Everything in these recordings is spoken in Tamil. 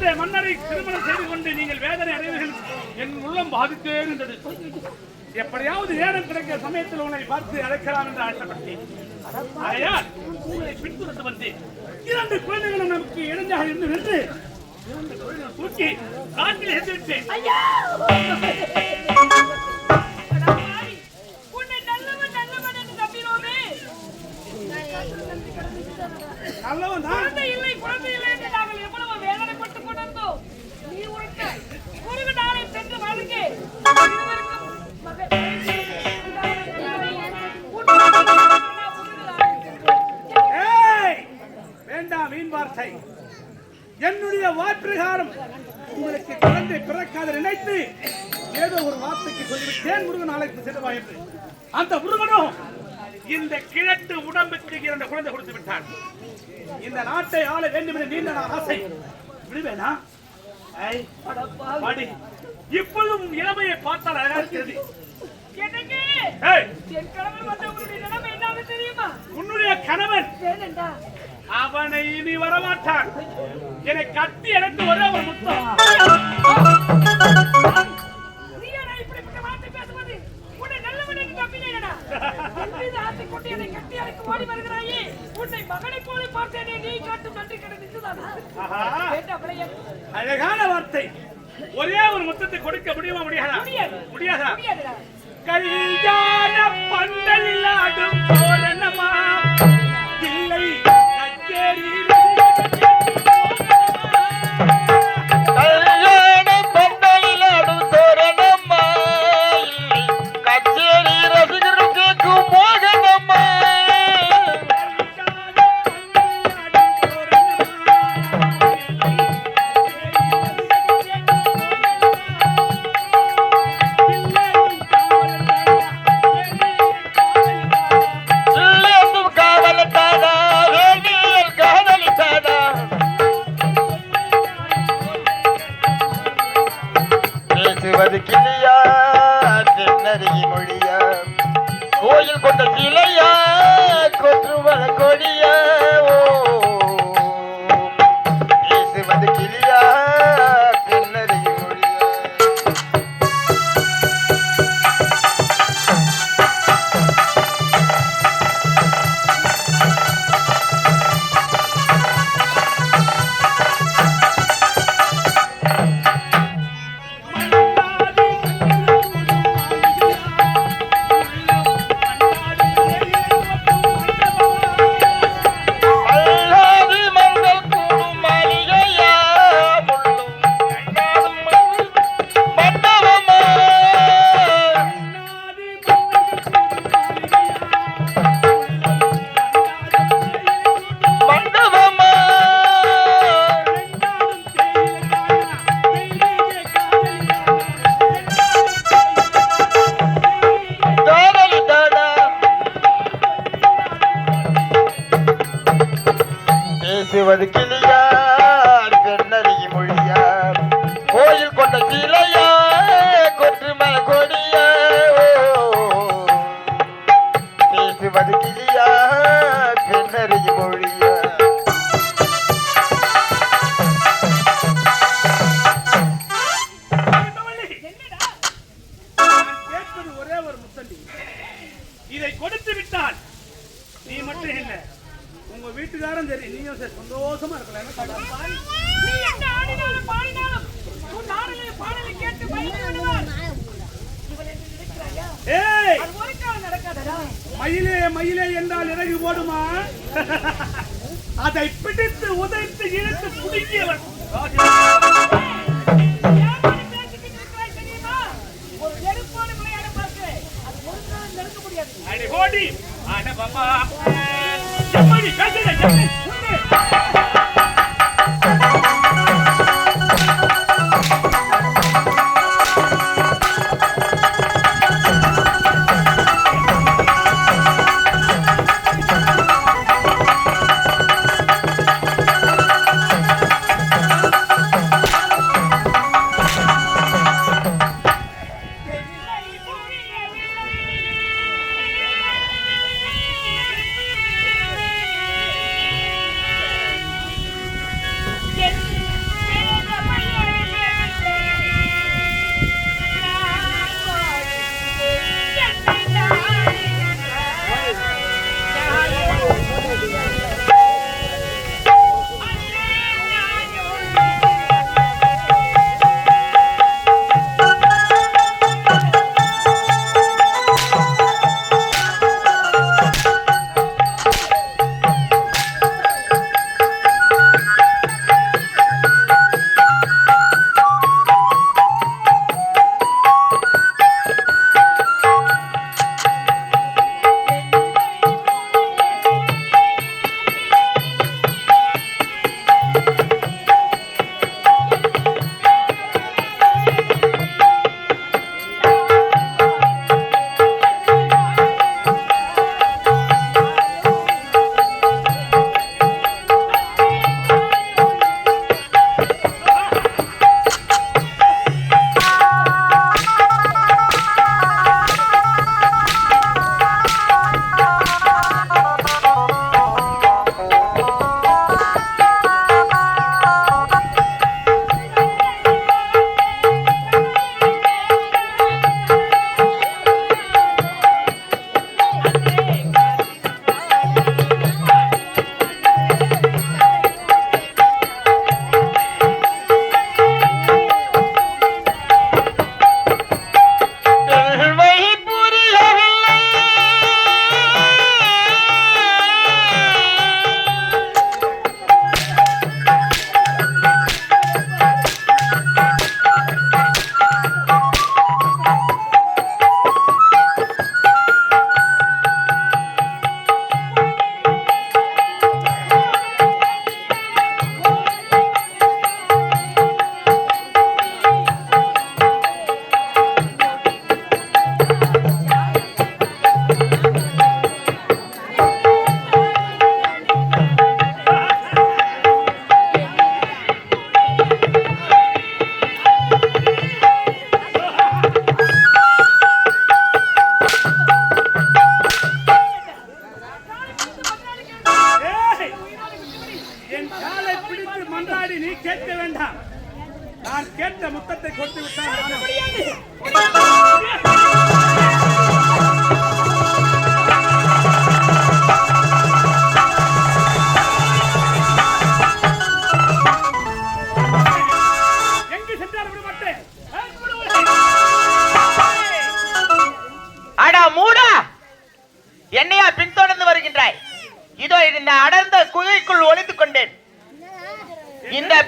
வயதான மன்னரை திருமணம் செய்து கொண்டு நீங்கள் வேதனை அடைவீர்கள். என் உள்ளம் பாதித்தே இருந்தது எப்படியாவது நேரம் கிடைக்கிற சமயத்தில் உன்னை பார்த்து அழைக்கலாம் என்று ஆசைப்பட்டேன் ஆகையால் உங்களை பின்தொடர்ந்து வந்தேன். இரண்டு குழந்தைகளும் நமக்கு இளைஞாக இருந்து நின்று இரண்டு குழந்தைகளும் தூக்கி காட்டில் எதிர்த்தேன் வீண் வார்த்தை. என்னுடைய வார்ப்பிரகாரம் உங்களுக்கு குழந்தை பிறக்காத நினைத்து ஏதோ ஒரு வார்த்தைக்கு சொல்லிவிட்டேன் முருகன் அழைத்து செல்வா என்று. அந்த முருகனும் இந்த கிழட்டு உடம்புக்கு இரண்டு குழந்தை கொடுத்து விட்டான். இந்த நாட்டை ஆள வேண்டும் என்று நீண்ட நாள் ஆசை. விடுவேனா. இப்பொழுதும் இளமையை பார்த்தால் அழகா இருக்கிறது உன்னுடைய கணவன். அவனை இனி வரமாட்டான். என்னை கட்டி எனக்கு ஒரே ஒரு முத்தம். அழகான வார்த்தை. ஒரே ஒரு முத்தத்தை கொடுக்க முடியுமா முடியாதா? முடியாது. கல்யாண பந்தலில் ஆடும் தோரணமா பேசுவது கிளியா உங்க வீட்டுக்காரன் சரி நீயும் சரி சந்தோஷமா இருக்கலாம். நீ ஆடினாலும் பாடினாலும் உன் ஆடலை பாடலை கேட்டு பயந்து விடுவார் மயிலே மயிலே என்றால் இறகு போடுமா அதை பிடித்து உதைத்து இழுத்து குடுங்கியவன். அடி ஓடி. அட பாப்பா எப்படி பேசுற எப்படி?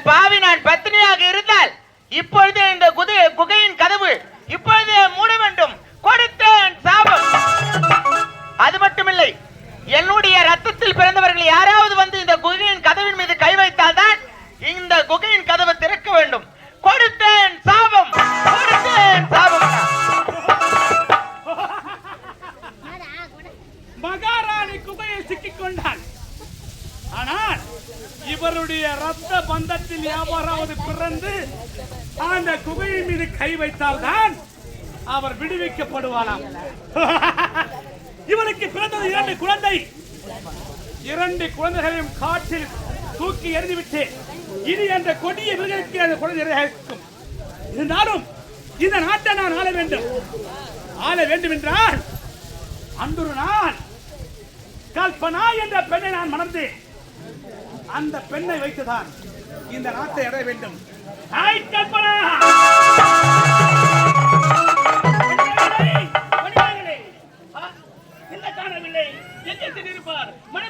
பாவி நான் பத்தினியாக இருந்தால் இப்பொழுது இந்த குதை குகையின் கதவு இப்பொழுது மூட வேண்டும். கொடுத்தேன் சாபம். அது மட்டுமில்லை என்னுடைய ரத்தத்தில் பிறந்தவர்கள் யாராவது வந்து இந்த குகையின் கதவின் மீது யாவராவது பிறந்து அந்த குகையின் மீது கை வைத்தால்தான் அவர் விடுவிக்கப்படுவாராம். இவனுக்கு பிறந்தது இரண்டு குழந்தை. இரண்டு குழந்தைகளையும் காற்றில் தூக்கி எறிந்துவிட்டு இனி அந்த கொடிய மிருகಕ್ಕೆ அந்த குழந்தை இருக்கும். இருந்தாலும் இந்த நாட்டை நான் ஆள வேண்டும். ஆள வேண்டும் என்றால் அன்று நான் கல்பனா என்ற பெண்ணை நான் மணந்தேன். அந்த பெண்ணை வைத்துதான் இந்த நாட்டை அடைய வேண்டும். ஹாய் கல்பனா என்ன காணவில்லை எங்கே இருப்பார் மணிமேகலை